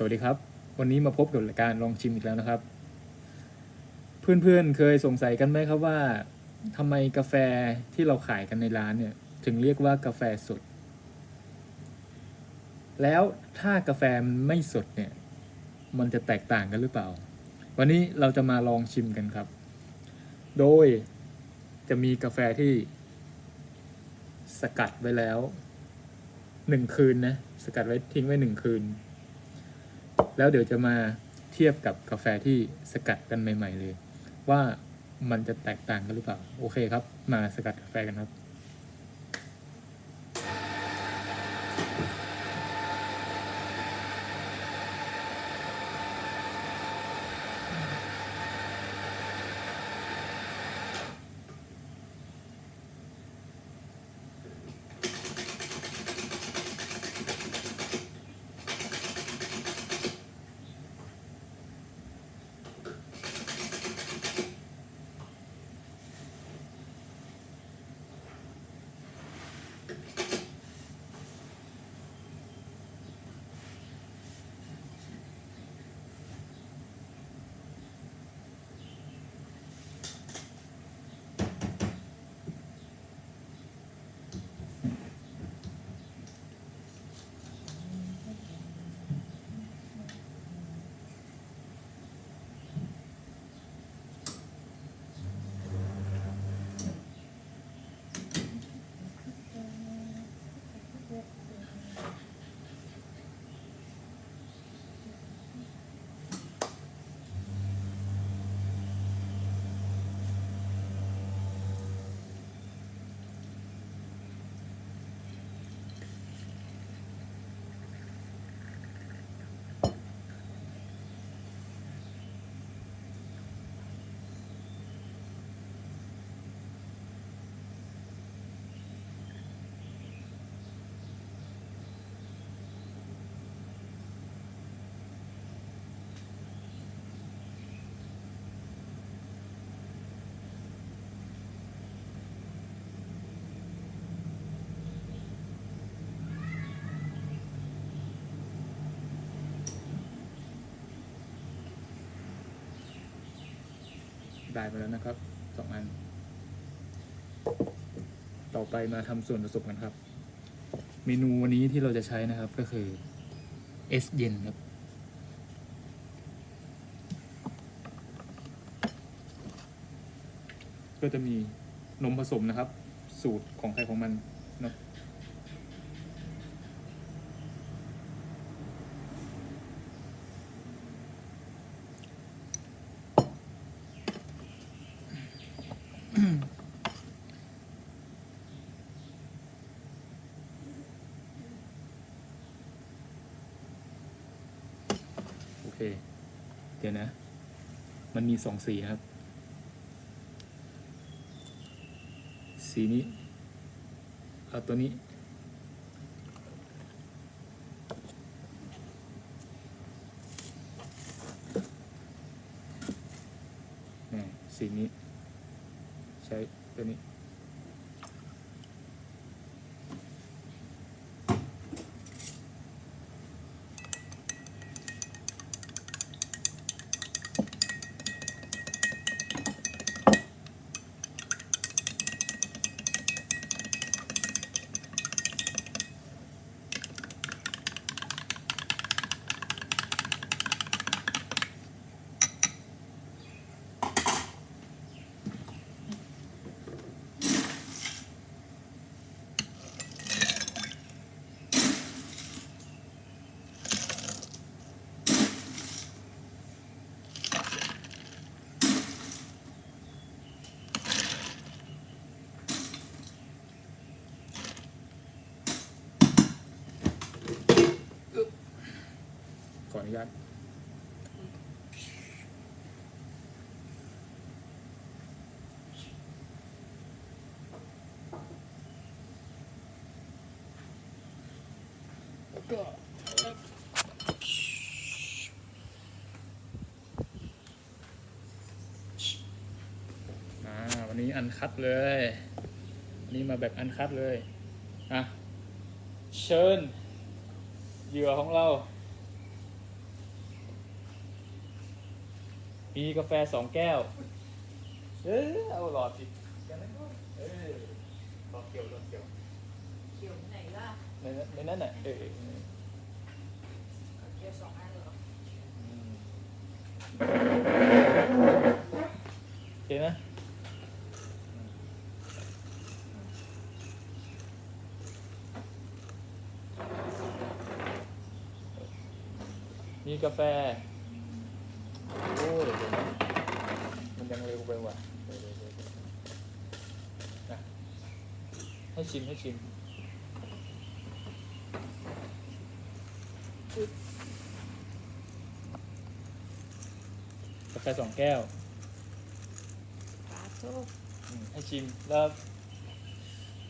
สวัสดีครับ วันนี้มาพบกับรายการลองชิมอีกแล้วนะครับ เพื่อนๆเคยสงสัยกันไหมครับว่าทำไมกาแฟที่เราขายกันในร้านเนี่ย ถึงเรียกว่ากาแฟสด แล้วถ้ากาแฟมันไม่สดเนี่ย มันจะแตกต่างกันหรือเปล่า วันนี้เราจะมาลองชิมกันครับ โดยจะมีกาแฟที่ สกัดไว้แล้วหนึ่งคืนนะสกัดไว้ทิ้งไว้หนึ่งคืน แล้วเดี๋ยวจะมาเทียบกับกาแฟที่สกัดกันใหม่ ๆ เลย ว่ามันจะแตกต่างกันหรือเปล่า โอเคครับ มาสกัดกาแฟกันครับ ได้ไปแล้วนะครับสองอัน ต่อไปมาทำส่วนผสมกันครับ เมนูวันนี้ที่เราจะใช้นะครับก็คือเอสเย็นครับก็จะมีนมผสมนะครับ สูตรของใครของมันเนาะ โอเค เดี๋ยวนะ มันมีสองสีครับ สีนี้เอาตัวนี้นี่สีนี้ ใช้ตัวนี้ นุญาตแล้วก็อ่าวันนี้อันคัดเลยวันนี้มาแบบอันคัดเลย อะ เชิญเหยื่อของเรา มีกาแฟสองแก้ว เออเอาหลอดสิอย่างนั้นก็เออหลอดเกี่ยวหลอดเกี่ยวเขียวไหนล่ะในนั้นในนั้นน่ะเออเขียวสองอันเหรออืมโอเคนะมีกาแฟ โอ้เดี๋ยวนะมันยังเร็วไปว่ะเดี๋ยวเดี๋ยวเดี๋ยวเดี๋ยวนะ ให้ชิมให้ชิมกาแฟสองแก้วปลาโชคอืมให้ชิมแล้ว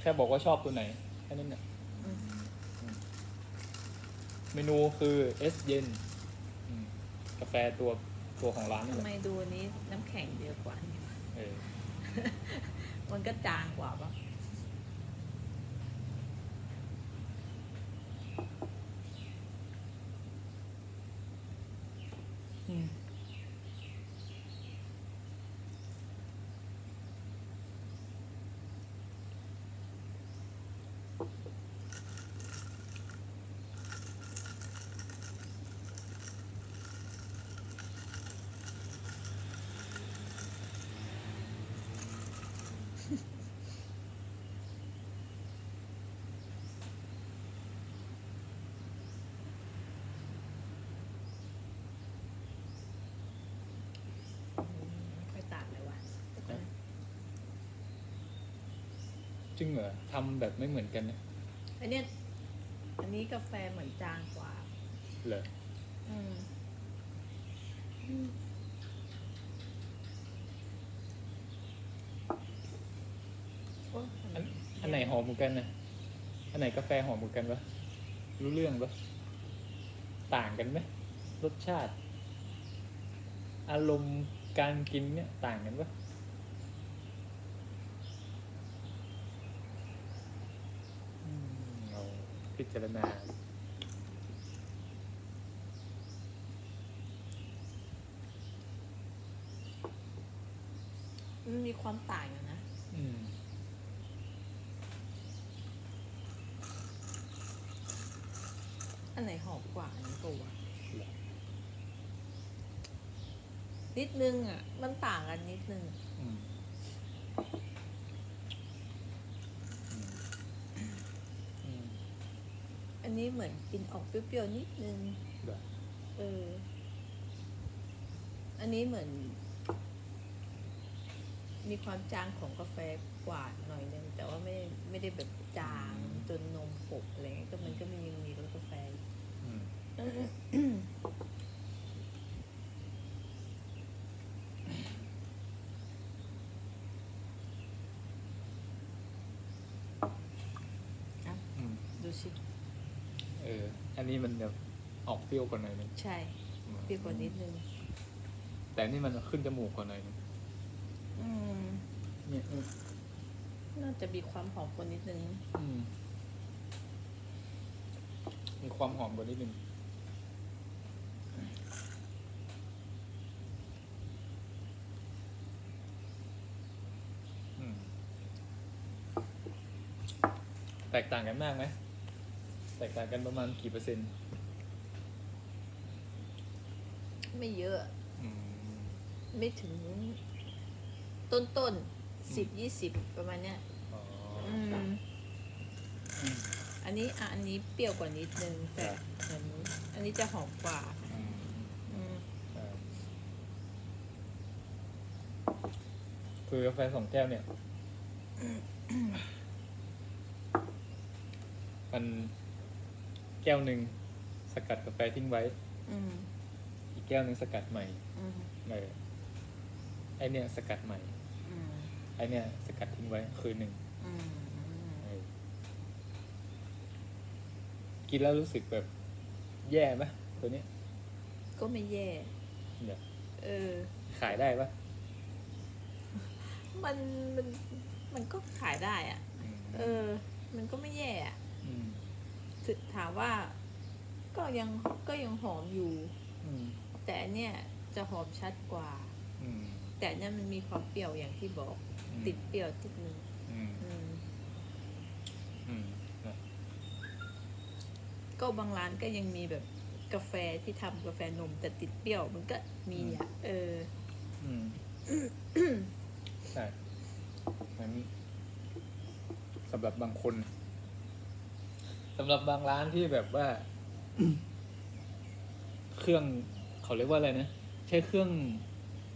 แค่บอกว่าชอบตัวไหนแค่นั้นเนี่ยเมนูคือเอสเย็นอืมกาแฟตัวตัวของร้านนี่ทำแหไมละดูอันนี้น้ำแข็งเยอะกว่านี่วะเออ มันก็จางกว่าปะ อืมไม่ต่างเลยว่ะ จริงเหรอทำแบบไม่เหมือนกันเนี่ยอันเนี้ยอันนี้กาแฟเหมือนจางกว่า เหรออืมโอ๊ยอันอันไหนหอมเหมือนกันนะอันไหนกาแฟหอมเหมือนกันวะรู้เรื่องปะต่างกันไหมรสชาติ อารมณ์การกินเนี่ยต่างกันปะอืมเรา พิจารณา มันมีความต่างอยู่นะ อืม อันไหนหอมกว่าอันนี้ตัวะเหรอนิดนึงอะ มันต่างกันนิดนึง อืมอืม อันนี้ เหมือนกินออกเปรี้ยวๆนิดนึงเหรอเออ อันนี้เหมือน มีความจางของกาแฟกว่าหน่อยนึงแต่ว่าไม่ได้ไม่ได้แบบจางจนนมหกอะไรเงี้ยก็มันก็มียังมีรสกาแฟอยู่อืมอะอืมดูสิ เออ อันนี้มันแบบออกเปรี้ยวกว่าหน่อยนึงใช่ เปรี้ยวกว่านิดนึง แต่นี่มันขึ้นจมูกกว่าหน่อยนึงอืม เนี่ยอืมน่าจะมีความหอมกว่านิดนึง อืมมีความหอมกว่านิดนึงอืมแตกต่างกันมากไหม แตกต่างกันประมาณกี่เปอร์เซ็นต์ไม่เยอะ อืมไม่ถึงต้นต้นสิบยี่สิบประมาณเนี้ยอ๋ออืมอันนี้อะอันนี้เปรี้ยวกว่านิดนึงแต่ครับเหมือนอันนี้จะหอมกว่า อืมอืมครับคือกาแฟสองแก้วเนี่ย มัน แก้วหนึ่งสกัดกาแฟทิ้งไว้ อืมอีกแก้วหนึ่งสกัดใหม่อืมเออไอเนี่ยสกัดใหม่ อืมไอเนี่ยสกัดทิ้งไว้คืนหนึ่งอืมเออกินแล้วรู้สึกแบบแย่ไหมตัวเนี้ยก็ไม่แย่ เดี๋ยวเออ ขายได้ปะมันมันมันก็ขายได้อะมเออ มันก็ไม่แย่อะม ถึงถามว่าก็ยังก็ยังหอมอยู่ อืมแต่อันเนี่ยจะหอมชัดกว่าออืมแต่อันนั่นมันมีความเปรี้ยวอย่างที่บอก อืมติดเปรี้ยวติดนึงอืมอืมอืมนะก็บางร้านก็ยังมีแบบกาแฟที่ทำกาแฟนม แต่ติดเปรี้ยวมันก็มีอะเออ อืมใช่งั้นสำหรับบางคน สำหรับบางร้านที่แบบว่า เครื่องเขาเรียกว่าอะไรนะใช้เครื่อง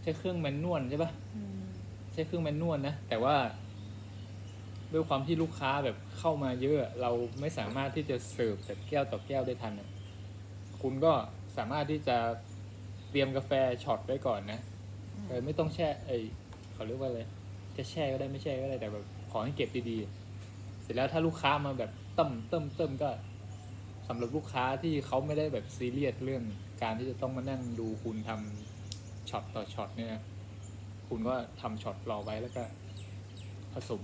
ใช้เครื่องแมนนวลใช่ปะอืมใช้เครื่องแมนนวลนะแต่ว่า ด้วยความที่ลูกค้าแบบเข้ามาเยอะ เราไม่สามารถที่จะเสิร์ฟแบบแก้วต่อแก้วได้ทันอะคุณก็สามารถที่จะเตรียมกาแฟช็อตไว้ก่อนนะ เออไม่ต้องแช่ไอยเขาเรียกว่าอะไรจะแช่ก็ได้ไม่แช่ก็ได้แต่แบบขอให้เก็บดีๆ เสร็จแล้วถ้าลูกค้ามาแบบเติมเติมเติมก็สำหรับลูกค้าที่เขาไม่ได้แบบซีเรียสเรื่องการที่จะต้องมานั่งดูคุณทำช็อตต่อช็อตเนี่ย คุณก็ทำช็อตรอไว้แล้วก็ผสม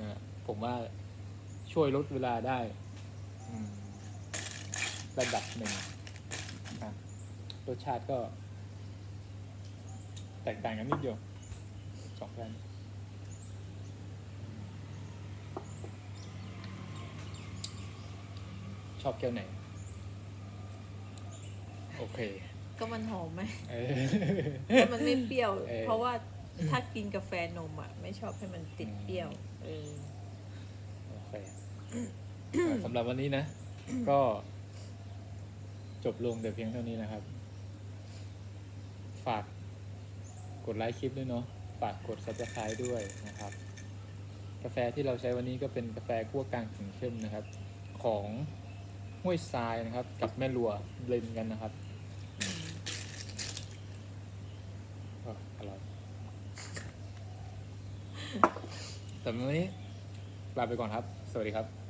นะผมว่าช่วยลดเวลาได้ระดับหนึ่งนะรสชาติก็ แตกต่างกันนิดเดียวสองแกัน ชอบแก้วไหน โอเค ก็มันหอมไหมเออ ก็มันไม่เปรี้ยว เออเพราะว่าถ้ากินกาแฟนมอะ ไม่ชอบให้มันติดเปรี้ยว เออ โอเคอ่าสำหรับวันนี้นะ ก็จบลงแต่เพียงเท่านี้นะครับ ฝากกดไลค์คลิปด้วยเนาะ ฝากกด subscribe ด้วยนะครับ กาแฟที่เราใช้วันนี้ก็เป็นกาแฟคั่วกลางถึงเข้มนะครับ ของ ห้วยทรายนะครับ กับแม่ลัวเบลนกันนะครับอ๋ออร่อยแต่วันนี้ลาไปก่อนครับ สวัสดีครับ